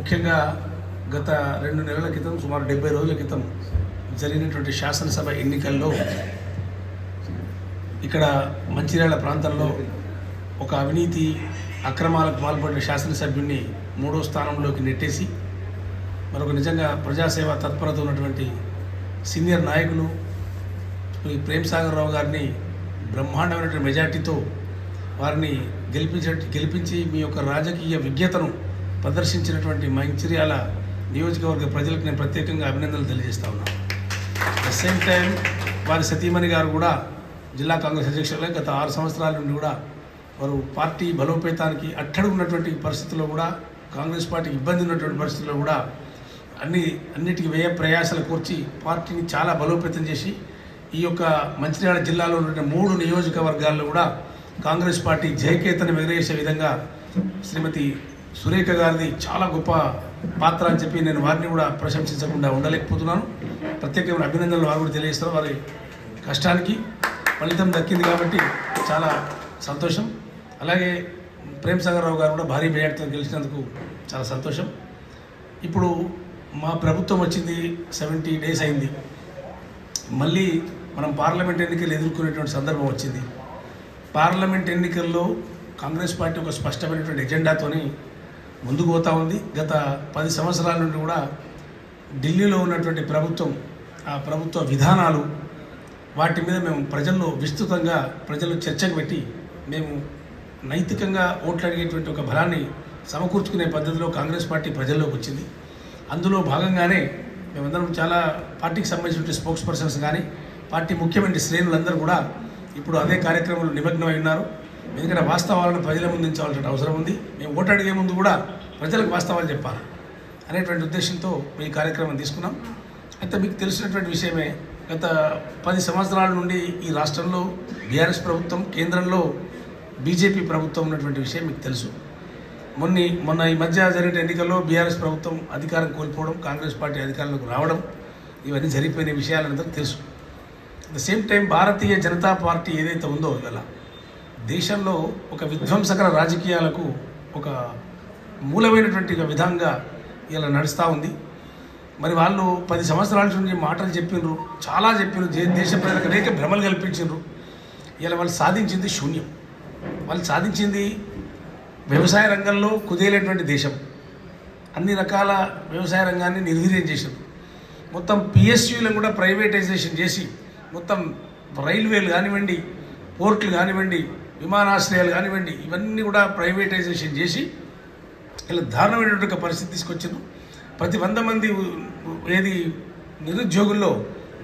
ముఖ్యంగా గత రెండు నెలల క్రితం సుమారు డెబ్బై రోజుల క్రితం జరిగినటువంటి శాసనసభ ఎన్నికల్లో ఇక్కడ మంచిర్యాల ప్రాంతంలో ఒక అవినీతి అక్రమాలకు పాల్పడిన శాసనసభ్యుడిని మూడో స్థానంలోకి నెట్టేసి మరొక నిజంగా ప్రజాసేవ తత్పరత ఉన్నటువంటి సీనియర్ నాయకులు శ్రీ ప్రేమ్ సాగర్ రావు గారిని బ్రహ్మాండమైనటువంటి మెజార్టీతో వారిని గెలిపించ గెలిపించి మీ యొక్క రాజకీయ విజ్ఞతను ప్రదర్శించినటువంటి మంచిర్యాల నియోజకవర్గ ప్రజలకు నేను ప్రత్యేకంగా అభినందనలు తెలియజేస్తా ఉన్నాను ద సేమ్ టైం వారి సతీమణి గారు కూడా జిల్లా కాంగ్రెస్ అధ్యక్షులుగా గత ఆరు సంవత్సరాల నుండి కూడా వారు పార్టీ బలోపేతానికి అట్టడు ఉన్నటువంటి పరిస్థితుల్లో కూడా కాంగ్రెస్ పార్టీకి ఇబ్బంది ఉన్నటువంటి పరిస్థితుల్లో కూడా అన్ని అన్నిటికీ వ్యయ ప్రయాసాలు కూర్చి పార్టీని చాలా బలోపేతం చేసి ఈ యొక్క మంచిర్యాల జిల్లాలో ఉన్న మూడు నియోజకవర్గాల్లో కూడా కాంగ్రెస్ పార్టీ జయకేతను ఎగరేసే విధంగా శ్రీమతి సురేఖ గారిది చాలా గొప్ప పాత్ర అని చెప్పి నేను వారిని కూడా ప్రశంసించకుండా ఉండలేకపోతున్నాను. ప్రత్యేకమైన అభినందనలు వారు కూడా తెలియజేస్తారు. వారి కష్టానికి ఫలితం దక్కింది కాబట్టి చాలా సంతోషం. అలాగే ప్రేమ్ సాగర్ రావు గారు కూడా భారీ మెజార్టీతో గెలిచినందుకు చాలా సంతోషం. ఇప్పుడు మా ప్రభుత్వం వచ్చింది సెవెంటీ డేస్ అయింది. మళ్ళీ మనం పార్లమెంట్ ఎన్నికలు ఎదుర్కొనేటువంటి సందర్భం వచ్చింది. పార్లమెంట్ ఎన్నికల్లో కాంగ్రెస్ పార్టీ ఒక స్పష్టమైనటువంటి ఎజెండాతోని ముందుకు పోతా ఉంది. గత పది సంవత్సరాల నుండి కూడా ఢిల్లీలో ఉన్నటువంటి ప్రభుత్వం ఆ ప్రభుత్వ విధానాలు వాటి మీద మేము ప్రజల్లో విస్తృతంగా ప్రజలు చర్చకు పెట్టి మేము నైతికంగా ఓట్లు అడిగేటువంటి ఒక బలాన్ని సమకూర్చుకునే పద్ధతిలో కాంగ్రెస్ పార్టీ ప్రజల్లోకి వచ్చింది. అందులో భాగంగానే మేమందరం చాలా పార్టీకి సంబంధించిన స్పోక్స్ పర్సన్స్ కానీ పార్టీ ముఖ్యమైన శ్రేణులందరూ కూడా ఇప్పుడు అదే కార్యక్రమంలో నిమగ్నమై ఉన్నారు. ఎందుకంటే వాస్తవాలను ప్రజల ముందు అవసరం ఉంది. మేము ఓటు అడిగే ముందు కూడా ప్రజలకు వాస్తవాలు చెప్పాలి అనేటువంటి ఉద్దేశంతో ఈ కార్యక్రమం తీసుకున్నాం. అయితే మీకు తెలిసినటువంటి విషయమే గత పది సంవత్సరాల నుండి ఈ రాష్ట్రంలో బీఆర్ఎస్ ప్రభుత్వం కేంద్రంలో బీజేపీ ప్రభుత్వం ఉన్నటువంటి విషయం మీకు తెలుసు. మొన్న మొన్న ఈ మధ్య జరిగిన ఎన్నికల్లో బీఆర్ఎస్ ప్రభుత్వం అధికారం కోల్పోవడం కాంగ్రెస్ పార్టీ అధికారంలోకి రావడం ఇవన్నీ జరిగిపోయిన విషయాలందరూ తెలుసు. At the same time Bharatiya Janata party ఏదైతే ఉందో ఇవాళ దేశంలో ఒక విధ్వంసకర రాజకీయాలకు ఒక మూలమైనటువంటి విధంగా ఇలా నడుస్తూ ఉంది. మరి వాళ్ళు పది సంవత్సరాల నుంచి మాటలు చెప్పిండ్రు చాలా చెప్పిండ్రు దే- దేశ ప్రజలకు అనేక భ్రమలు కల్పించిండ్రు ఇలా వాళ్ళు సాధించింది శూన్యం. వాళ్ళు సాధించింది వ్యవసాయ రంగంలో కుదేలేటువంటి దేశం. అన్ని రకాల వ్యవసాయ రంగాన్ని నిర్వీర్యం చేశారు మొత్తం పిఎస్యులను కూడా ప్రైవేటైజేషన్ చేసి మొత్తం రైల్వేలు కానివ్వండి పోర్ట్లు కానివ్వండి విమానాశ్రయాలు కానివ్వండి ఇవన్నీ కూడా ప్రైవేటైజేషన్ చేసి ఇలా దారుణమైనటువంటి ఒక పరిస్థితి తీసుకొచ్చారు ప్రతి వంద మంది ఏది నిరుద్యోగుల్లో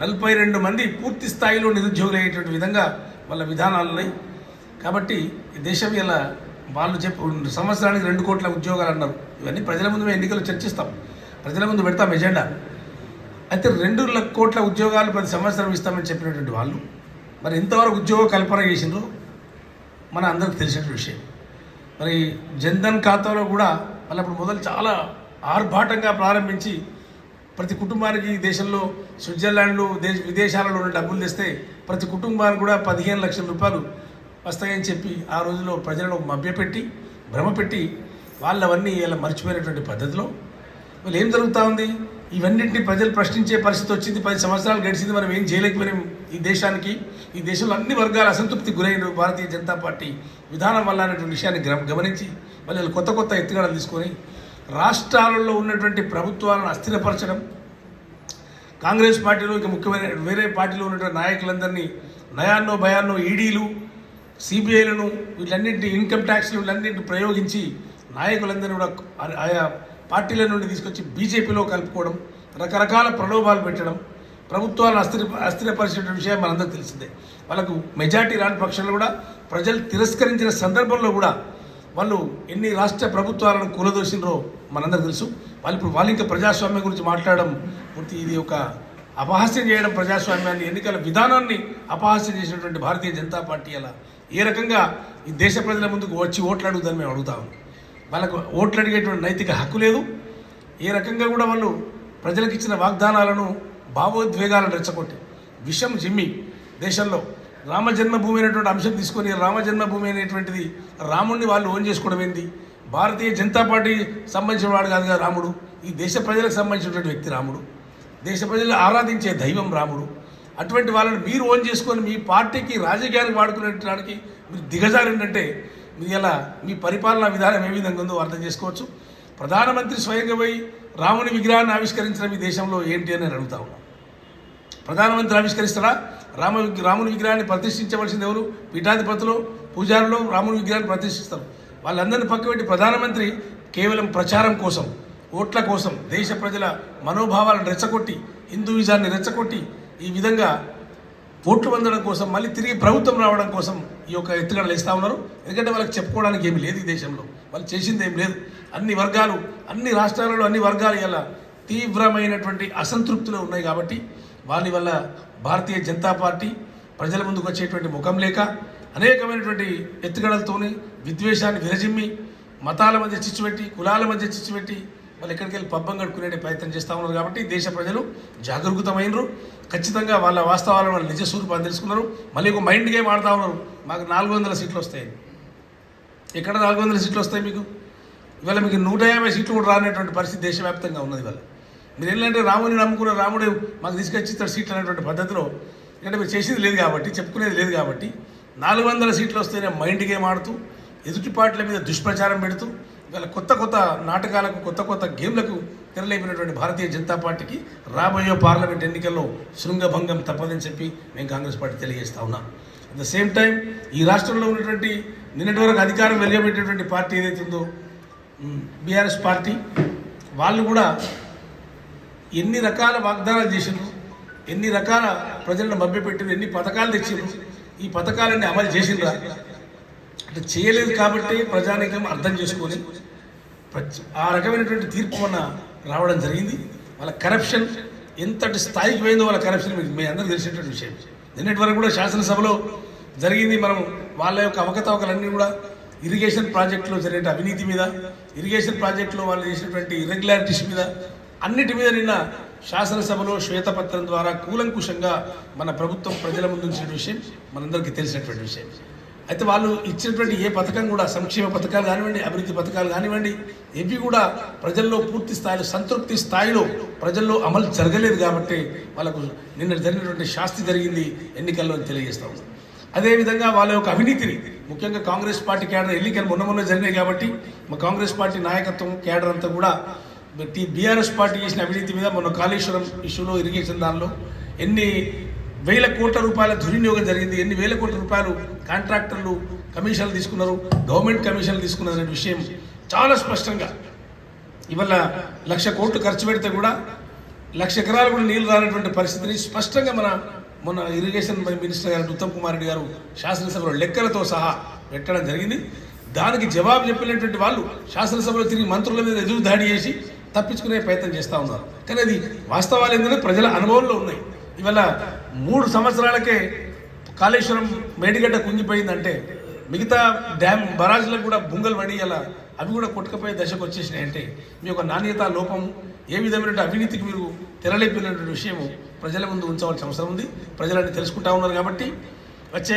నలభై రెండు మంది పూర్తి స్థాయిలో నిరుద్యోగులు అయ్యేటువంటి విధంగా వాళ్ళ విధానాలు ఉన్నాయి. కాబట్టి ఈ దేశం ఇలా వాళ్ళు చెప్పి సంవత్సరానికి రెండు కోట్ల ఉద్యోగాలు అన్నారు. ఇవన్నీ ప్రజల ముందు మేము ఎన్నికలు చర్చిస్తాం. ప్రజల ముందు పెడతాం ఎజెండా. అయితే రెండు లక్ష కోట్ల ఉద్యోగాలు ప్రతి సంవత్సరం ఇస్తామని చెప్పినటువంటి వాళ్ళు మరి ఇంతవరకు ఉద్యోగ కల్పన చేసిండ్రు? మన అందరికి తెలిసిన విషయం. మరి జన్ధన్ ఖాతాలో కూడా మళ్ళీ అప్పుడు మొదలు చాలా ఆర్భాటంగా ప్రారంభించి ప్రతి కుటుంబానికి ఈ దేశంలో స్విట్జర్లాండ్లో దేశ విదేశాలలో ఉన్న డబ్బులు తెస్తే ప్రతి కుటుంబానికి కూడా పదిహేను లక్షల రూపాయలు వస్తాయని చెప్పి ఆ రోజుల్లో ప్రజలను మభ్యపెట్టి భ్రమపెట్టి వాళ్ళవన్నీ ఇలా మర్చిపోయినటువంటి పద్ధతిలో. వాళ్ళు ఏం జరుగుతూ ఉంది? ఇవన్నింటినీ ప్రజలు ప్రశ్నించే పరిస్థితి వచ్చింది పది సంవత్సరాలు గడిచింది మనం ఏం చేయలేకపోయినాం? ఈ దేశానికి ఈ దేశంలో అన్ని వర్గాల అసంతృప్తి గురైన భారతీయ జనతా పార్టీ విధానం వల్ల అనేటువంటి విషయాన్ని గమనించి మళ్ళీ వాళ్ళు కొత్త కొత్త ఎత్తుగడలు తీసుకొని రాష్ట్రాలలో ఉన్నటువంటి ప్రభుత్వాలను అస్థిరపరచడం కాంగ్రెస్ పార్టీలో ఇంకా ముఖ్యమైన వేరే పార్టీలో ఉన్నటువంటి నాయకులందరినీ నయాన్నో భయాన్నో ఈడీలు సిబిఐలను వీళ్ళన్నింటి ఇన్కమ్ ట్యాక్స్లు వీళ్ళన్నింటిని ప్రయోగించి నాయకులందరినీ కూడా ఆయా పార్టీల నుండి తీసుకొచ్చి బీజేపీలో కలుపుకోవడం రకరకాల ప్రలోభాలు పెట్టడం ప్రభుత్వాలను అస్థిర అస్థిరపరిచిన విషయం మనందరికీ తెలిసిందే. వాళ్ళకు మెజార్టీ రాని పక్షంలో కూడా ప్రజలు తిరస్కరించిన సందర్భంలో కూడా వాళ్ళు ఎన్ని రాష్ట్ర ప్రభుత్వాలను కూలదోసినరో మనందరూ తెలుసు. వాళ్ళు ఇప్పుడు వాళ్ళు ఇంకా ప్రజాస్వామ్యం గురించి మాట్లాడడం పూర్తి ఇది ఒక అపహాస్యం చేయడం ప్రజాస్వామ్యాన్ని ఎన్నికల విధానాన్ని అపహాస్యం చేసినటువంటి భారతీయ జనతా పార్టీ అలా ఏ రకంగా ఈ దేశ ప్రజల ముందుకు వచ్చి ఓట్లు అడుగుదని మేము అడుగుతాము వాళ్ళకు ఓట్లు అడిగేటువంటి నైతిక హక్కు లేదు. ఏ రకంగా కూడా వాళ్ళు ప్రజలకు ఇచ్చిన వాగ్దానాలను భావోద్వేగాలను రెచ్చగొట్టి విషం జిమ్మి దేశంలో రామ జన్మభూమి అనేటువంటి అంశం తీసుకొని రామ జన్మభూమి అనేటువంటిది రాముణ్ణి వాళ్ళు ఓన్ చేసుకోవడం ఏంది? భారతీయ జనతా పార్టీ సంబంధించిన వాడు కాదు కదా రాముడు. ఈ దేశ ప్రజలకు సంబంధించినటువంటి వ్యక్తి రాముడు. దేశ ప్రజలు ఆరాధించే దైవం రాముడు. అటువంటి వాళ్ళని మీరు ఓన్ చేసుకొని మీ పార్టీకి రాజకీయానికి వాడుకునేటానికి మీరు దిగజారిందంటే మీ ఎలా మీ పరిపాలనా విధానం ఏ విధంగా ఉందో అర్థం చేసుకోవచ్చు. ప్రధానమంత్రి స్వయంగా పోయి రాముని విగ్రహాన్ని ఆవిష్కరించడం ఈ దేశంలో ఏంటి అని నేను అడుగుతా ఉన్నాను ప్రధానమంత్రి ఆవిష్కరిస్తాడా? రామ రాముని విగ్రహాన్ని ప్రతిష్ఠించవలసింది ఎవరు? పీఠాధిపతులు పూజారులు రాముని విగ్రహాన్ని ప్రతిష్ఠిస్తారు. వాళ్ళందరినీ పక్కపెట్టి ప్రధానమంత్రి కేవలం ప్రచారం కోసం ఓట్ల కోసం దేశ ప్రజల మనోభావాలను రెచ్చగొట్టి హిందూయిజాన్ని రెచ్చగొట్టి ఈ విధంగా ఓట్లు పొందడం కోసం మళ్ళీ తిరిగి ప్రభుత్వం రావడం కోసం ఈ యొక్క ఎత్తుగడలు ఇస్తా ఉన్నారు. ఎందుకంటే వాళ్ళకి చెప్పుకోవడానికి ఏమి లేదు ఈ దేశంలో. వాళ్ళు చేసింది ఏం లేదు. అన్ని వర్గాలు అన్ని రాష్ట్రాలలో అన్ని వర్గాలు ఇలా తీవ్రమైనటువంటి అసంతృప్తిలో ఉన్నాయి కాబట్టి వారి వల్ల భారతీయ జనతా పార్టీ ప్రజల ముందుకు వచ్చేటువంటి ముఖం లేక అనేకమైనటువంటి ఎత్తుగడలతోని విద్వేషాన్ని విరజిమ్మి మతాల మధ్య చిచ్చుపెట్టి కులాల మధ్య చిచ్చుపెట్టి వాళ్ళు ఎక్కడికి వెళ్ళి పబ్బం కట్టుకునే ప్రయత్నం చేస్తూ ఉన్నారు కాబట్టి దేశ ప్రజలు జాగరూకతమైనరు. ఖచ్చితంగా వాళ్ళ వాస్తవాలను వాళ్ళ నిజ స్వరూపాన్ని తెలుసుకున్నారు. మళ్ళీ ఒక మైండ్ గేమ్ ఆడుతూ ఉన్నారు. మాకు నాలుగు వందల సీట్లు వస్తాయి ఎక్కడ నాలుగు వందల సీట్లు వస్తాయి మీకు? ఇవాళ మీకు నూట యాభై సీట్లు కూడా రానటువంటి పరిస్థితి దేశవ్యాప్తంగా ఉన్నది ఇవాళ. మీరు ఏంటంటే రాముని నమ్ముకున్న రాముడు మాకు తీసుకొచ్చి ఇస్తాడు సీట్లు అనేటువంటి పద్ధతిలో. ఎందుకంటే మీరు చేసేది లేదు కాబట్టి చెప్పుకునేది లేదు కాబట్టి నాలుగు వందల సీట్లు వస్తేనే మైండ్ గేమ్ ఆడుతూ ఎదుటి పార్టీల మీద దుష్ప్రచారం పెడుతూ ఇవాళ కొత్త కొత్త నాటకాలకు కొత్త కొత్త గేమ్లకు తెరలేపినటువంటి భారతీయ జనతా పార్టీకి రాబోయే పార్లమెంట్ ఎన్నికల్లో శృంగభంగం తప్పదని చెప్పి మేము కాంగ్రెస్ పార్టీ తెలియజేస్తా ఉన్నాం. అట్ ద సేమ్ టైం ఈ రాష్ట్రంలో ఉన్నటువంటి నిన్నటి వరకు అధికారం వెలిగబెట్టేటువంటి పార్టీ ఏదైతే ఉందో బీఆర్ఎస్ పార్టీ వాళ్ళు కూడా ఎన్ని రకాల వాగ్దానాలు చేసిండ్రు ఎన్ని రకాల ప్రజలను మభ్యపెట్టిండ్రు ఎన్ని పథకాలు తెచ్చిండ్రు ఈ పథకాలన్నీ అమలు చేసిండ్రా? అంటే చేయలేదు కాబట్టి ప్రజానీకం అర్థం చేసుకొని ఆ రకమైనటువంటి తీర్పు మన రావడం జరిగింది. వాళ్ళ కరప్షన్ ఎంతటి స్థాయికి పోయిందో వాళ్ళ కరప్షన్ మీ అందరూ తెలిసినటువంటి విషయం. నిన్నటి వరకు కూడా శాసనసభలో జరిగింది మనం వాళ్ళ యొక్క అవకతవకలన్నీ కూడా. ఇరిగేషన్ ప్రాజెక్టులో జరిగే అవినీతి మీద ఇరిగేషన్ ప్రాజెక్టులో వాళ్ళు చేసినటువంటి ఇర్రెగ్యులారిటీస్ మీద అన్నిటి మీద నిన్న శాసనసభలో శ్వేతపత్రం ద్వారా కూలంకుషంగా మన ప్రభుత్వం ప్రజల ముందు ఉంచిన విషయం మనందరికీ తెలిసినటువంటి విషయం. అయితే వాళ్ళు ఇచ్చినటువంటి ఏ పథకం కూడా సంక్షేమ పథకాలు కానివ్వండి అభివృద్ధి పథకాలు కానివ్వండి ఇవి కూడా ప్రజల్లో పూర్తి స్థాయిలో సంతృప్తి స్థాయిలో ప్రజల్లో అమలు జరగలేదు కాబట్టి వాళ్ళకు నిన్న జరిగినటువంటి శాస్తి జరిగింది ఎన్నికల్లో అని తెలియజేస్తా అదేవిధంగా వాళ్ళ యొక్క అవినీతిని ముఖ్యంగా కాంగ్రెస్ పార్టీ క్యాడర్ ఎన్నికలు మొన్న మొన్న జరిగినాయి కాబట్టి మా కాంగ్రెస్ పార్టీ నాయకత్వం క్యాడర్ అంతా కూడా బీఆర్ఎస్ పార్టీ చేసిన అవినీతి మీద మొన్న కాళేశ్వరం ఇష్యూలో ఇరిగేషన్ దానిలో ఎన్ని వేల కోట్ల రూపాయల దుర్వినియోగం జరిగింది ఎన్ని వేల కోట్ల రూపాయలు కాంట్రాక్టర్లు కమిషన్లు తీసుకున్నారు గవర్నమెంట్ కమిషన్లు తీసుకున్నారు అనే విషయం చాలా స్పష్టంగా. ఇవాళ లక్ష కోట్లు ఖర్చు పెడితే కూడా లక్ష ఎకరాలు కూడా నీళ్ళు రానటువంటి పరిస్థితిని స్పష్టంగా మన మన ఇరిగేషన్ మినిస్టర్ గారు ఉత్తమ్ కుమార్ రెడ్డి గారు శాసనసభలో లెక్కలతో సహా పెట్టడం జరిగింది. దానికి జవాబు చెప్పినటువంటి వాళ్ళు శాసనసభలో తిరిగి మంత్రుల మీద ఎదురు దాడి చేసి తప్పించుకునే ప్రయత్నం చేస్తూ ఉన్నారు. కానీ అది వాస్తవాలు ఏంటంటే ప్రజల అనుభవంలో ఉన్నాయి. ఇవాళ మూడు సంవత్సరాలకే కాళేశ్వరం మేడిగడ్డ కుంగిపోయిందంటే మిగతా డ్యామ్ బరాజ్లకు కూడా బుంగలు పడి అలా అవి కూడా కొట్టుకుపోయే దశకు వచ్చేసినాయి అంటే మీ యొక్క నాణ్యత లోపం ఏ విధమైన అవినీతికి మీరు తెరలేపినటువంటి విషయము ప్రజల ముందు ఉంచవలసిన అవసరం ఉంది. ప్రజలన్నీ తెలుసుకుంటా ఉన్నారు కాబట్టి వచ్చే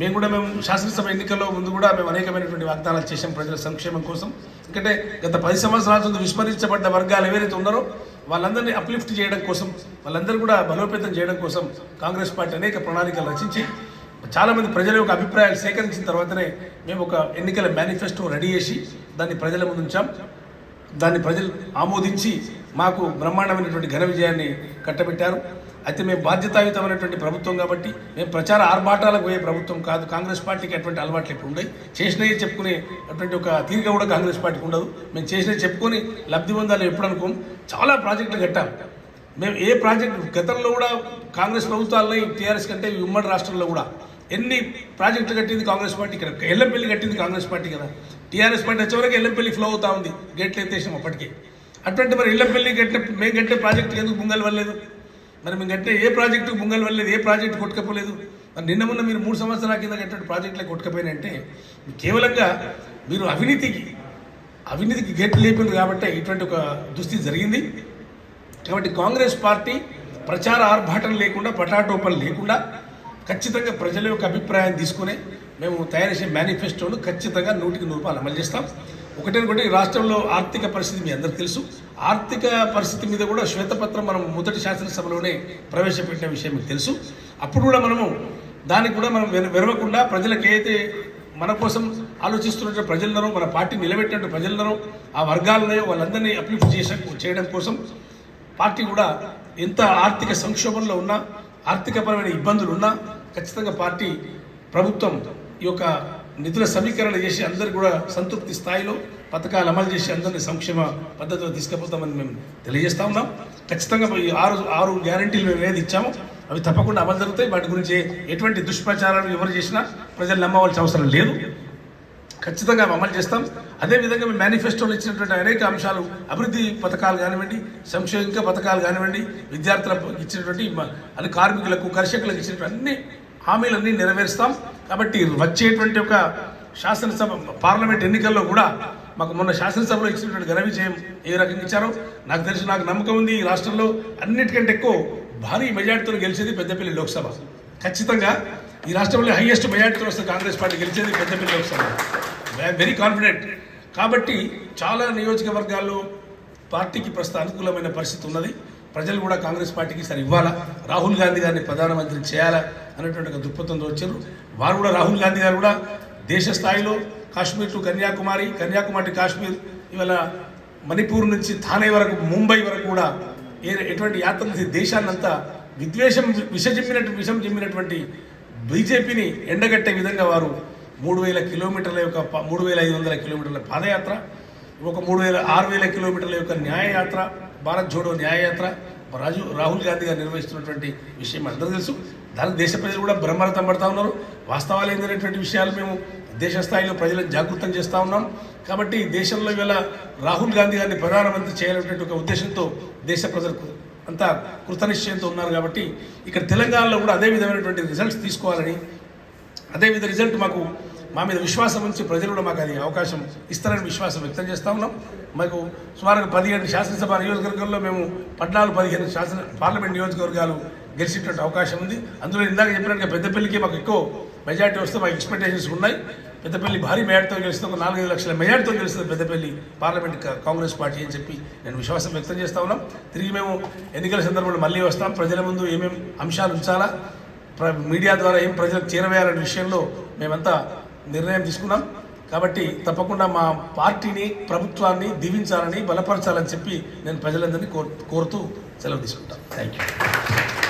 మేము కూడా మేము శాసనసభ ఎన్నికల్లో ముందు కూడా మేము అనేకమైనటువంటి వాగ్దానాలు చేసాం ప్రజల సంక్షేమం కోసం. ఎందుకంటే గత పది సంవత్సరాల నుండి విస్మరించబడ్డ వర్గాలు ఎవరైతే ఉన్నారో వాళ్ళందరినీ అప్లిఫ్ట్ చేయడం కోసం వాళ్ళందరూ కూడా బలోపేతం చేయడం కోసం కాంగ్రెస్ పార్టీ అనేక ప్రణాళికలు రచించి చాలామంది ప్రజల యొక్క అభిప్రాయాలు సేకరించిన తర్వాతనే మేము ఒక ఎన్నికల మేనిఫెస్టో రెడీ చేసి దాన్ని ప్రజల ముందు ఉంచాం. దాన్ని ప్రజలు ఆమోదించి మాకు బ్రహ్మాండమైనటువంటి ఘన విజయాన్ని కట్టబెట్టారు. అయితే మేము బాధ్యతాయుతమైనటువంటి ప్రభుత్వం కాబట్టి మేము ప్రచార ఆర్భాటాలకు పోయే ప్రభుత్వం కాదు. కాంగ్రెస్ పార్టీకి అటువంటి అలవాట్లు ఇప్పుడు ఉండవు చేసినవి చెప్పుకునే అటువంటి ఒక తీరిక కూడా కాంగ్రెస్ పార్టీకి ఉండదు. మేము చేసినవి చెప్పుకొని లబ్ధి పొందాలని ఎప్పుడు అనుకోం చాలా ప్రాజెక్టులు కట్టాం. మేము ఏ ప్రాజెక్ట్ గతంలో కూడా కాంగ్రెస్ ప్రభుత్వాల్లో టీఆర్ఎస్ కంటే ఉమ్మడి రాష్ట్రంలో కూడా ఎన్ని ప్రాజెక్టులు కట్టింది కాంగ్రెస్ పార్టీ ఇక్కడ? ఎల్లంపల్లి కట్టింది కాంగ్రెస్ పార్టీ కదా. టీఆర్ఎస్ పార్టీ వచ్చేవరకు ఎల్లంపల్లి ఫ్లో అవుతా ఉంది. గేట్లు ఎత్తేసాం అప్పటికే. అటువంటి మరి ఎల్లంపల్లి గట్టే మేము గట్టే ప్రాజెక్టు ఎందుకు బుంగలు వల్లేదు మరి మేము ఏ ప్రాజెక్టు ముంగల్ వెళ్ళలేదు ఏ ప్రాజెక్టు కొట్టుకపోలేదు. మరి నిన్న మొన్న మీరు మూడు సంవత్సరాల కింద కట్టిన ప్రాజెక్టులే కొట్టుకపోయినంటే కేవలంగా మీరు అవినీతికి అవినీతికి గేట్లు లేపింది కాబట్టి ఇటువంటి ఒక దుస్థితి జరిగింది. కాబట్టి కాంగ్రెస్ పార్టీ ప్రచార ఆర్భాటం లేకుండా పటాటోపలు లేకుండా ఖచ్చితంగా ప్రజల యొక్క అభిప్రాయం తీసుకునే మేము తయారు చేసే మేనిఫెస్టోను ఖచ్చితంగా నూటికి నూరు రూపాయలు అమలు చేస్తాం. ఒకటే ఒకటి రాష్ట్రంలో ఆర్థిక పరిస్థితి మీ అందరికీ తెలుసు. ఆర్థిక పరిస్థితి మీద కూడా శ్వేతపత్రం మనం మొదటి శాసనసభలోనే ప్రవేశపెట్టిన విషయం మీకు తెలుసు. అప్పుడు కూడా మనము దానికి కూడా మనం వెన- వెరవకుండా ప్రజలకు ఏదైతే మన కోసం ఆలోచిస్తున్నట్టు ప్రజలను మన పార్టీ నిలబెట్టినట్టు ప్రజలను ఆ వర్గాలనే వాళ్ళందరినీ అప్లిఫ్ట్ చేసే చేయడం కోసం పార్టీ కూడా ఎంత ఆర్థిక సంక్షోభంలో ఉన్నా ఆర్థికపరమైన ఇబ్బందులు ఉన్నా ఖచ్చితంగా పార్టీ ప్రభుత్వం ఈ యొక్క నిధుల సమీకరణ చేసి అందరు కూడా సంతృప్తి స్థాయిలో పథకాలు అమలు చేసి అందరినీ సంక్షేమ పద్ధతిలో తీసుకుపోతామని మేము తెలియజేస్తా ఉన్నాం. ఖచ్చితంగా ఈ ఆరు ఆరు గ్యారంటీలు మేము ఏది ఇచ్చామో అవి తప్పకుండా అమలు జరుగుతాయి. వాటి గురించి ఎటువంటి దుష్ప్రచారాలు ఎవరు చేసినా ప్రజలు నమ్మవలసిన అవసరం లేదు. ఖచ్చితంగా అమలు చేస్తాం. అదేవిధంగా మేము మేనిఫెస్టోలో ఇచ్చినటువంటి అనేక అంశాలు అభివృద్ధి పథకాలు కానివ్వండి సంక్షేమిక పథకాలు కానివ్వండి విద్యార్థులకు ఇచ్చినటువంటి అది కార్మికులకు కర్షకులకు ఇచ్చినటువంటి అన్ని హామీలన్నీ నెరవేరుస్తాం. కాబట్టి వచ్చేటువంటి ఒక శాసనసభ పార్లమెంట్ ఎన్నికల్లో కూడా మాకు మొన్న శాసనసభలో ఇచ్చినటువంటి ఘన విజయం ఏ రకంగా ఇచ్చారో నాకు తెలిసి నాకు నమ్మకం ఉంది. ఈ రాష్ట్రంలో అన్నిటికంటే ఎక్కువ భారీ మెజార్టీతో గెలిచేది పెద్దపల్లి లోక్సభ. ఖచ్చితంగా ఈ రాష్ట్రంలో హైయెస్ట్ మెజార్టీతో వస్తే కాంగ్రెస్ పార్టీ గెలిచేది పెద్దపల్లి లోక్సభ. వెరీ కాన్ఫిడెంట్ కాబట్టి చాలా నియోజకవర్గాల్లో పార్టీకి ప్రస్తుత అనుకూలమైన పరిస్థితి ఉన్నది. ప్రజలు కూడా కాంగ్రెస్ పార్టీకి సరి ఇవ్వాలా? రాహుల్ గాంధీ గారిని ప్రధానమంత్రి చేయాలా? అనేటువంటి ఒక దృక్పథంతో వచ్చారు. వారు కూడా రాహుల్ గాంధీ గారు కూడా దేశ స్థాయిలో కాశ్మీర్ టు కన్యాకుమారి కన్యాకుమారి కాశ్మీర్ ఇవాళ మణిపూర్ నుంచి థానే వరకు ముంబై వరకు కూడా ఏ ఎటువంటి యాత్రలు దేశాన్నంతా విద్వేషం విషజిమ్మినట్టు విషం జిమ్మినటువంటి బీజేపీని ఎండగట్టే విధంగా వారు మూడు వేల కిలోమీటర్ల యొక్క ప- మూడు వేల ఐదు వందల కిలోమీటర్ల పాదయాత్ర ఒక మూడు వేల ఆరు వేల కిలోమీటర్ల యొక్క న్యాయయాత్ర భారత్ జోడో న్యాయయాత్ర రాజు రాహుల్ గాంధీ గారు నిర్వహిస్తున్నటువంటి విషయం అందరూ తెలుసు. దాని దేశ ప్రజలు కూడా బ్రహ్మరథం పడతా ఉన్నారు. వాస్తవాలు ఏంటనేటువంటి విషయాలు మేము దేశ స్థాయిలో ప్రజలను జాగృతం చేస్తూ ఉన్నాం. కాబట్టి దేశంలో ఇవాళ రాహుల్ గాంధీ గారిని ప్రధానమంత్రి చేయాలనేటువంటి ఒక ఉద్దేశంతో దేశ ప్రజలకు అంతా కృతనిశ్చయంతో ఉన్నారు కాబట్టి ఇక్కడ తెలంగాణలో కూడా అదే విధమైనటువంటి రిజల్ట్స్ తీసుకోవాలని అదే విధ రిజల్ట్ మాకు మా మీద విశ్వాసం ఉంచి ప్రజలు కూడా మాకు అది అవకాశం ఇస్తారని విశ్వాసం వ్యక్తం చేస్తా ఉన్నాం. మాకు సుమారు పదిహేను శాసనసభ నియోజకవర్గంలో మేము పద్నాలుగు పదిహేను శాసన పార్లమెంట్ నియోజకవర్గాలు గెలిచేటువంటి అవకాశం ఉంది. అందులో ఇందాక చెప్పినట్టుగా పెద్దపల్లికి మాకు ఎక్కువ మెజార్టీ వస్తే మాకు ఎక్స్పెక్టేషన్స్ ఉన్నాయి. పెద్దపల్లి భారీ మెజార్టీతో గెలిస్తే ఒక నాలుగైదు లక్షల మెజార్టీతో గెలుస్తుంది పెద్దపల్లి పార్లమెంట్ కాంగ్రెస్ పార్టీ అని చెప్పి నేను విశ్వాసం వ్యక్తం చేస్తా ఉన్నాం. తిరిగి మేము ఎన్నికల సందర్భంలో మళ్ళీ వస్తాం. ప్రజల ముందు ఏమేమి అంశాలు ఉంచాలా? ప్ర- మీడియా ద్వారా ఏం ప్రజలకు చేరవేయాలనే విషయంలో మేమంతా నిర్ణయం తీసుకున్నాం. కాబట్టి తప్పకుండా మా పార్టీని ప్రభుత్వాన్ని దీవించాలని బలపరచాలని చెప్పి నేను ప్రజలందరినీ కోరుతూ సెలవు తీసుకుంటాను థ్యాంక్ యూ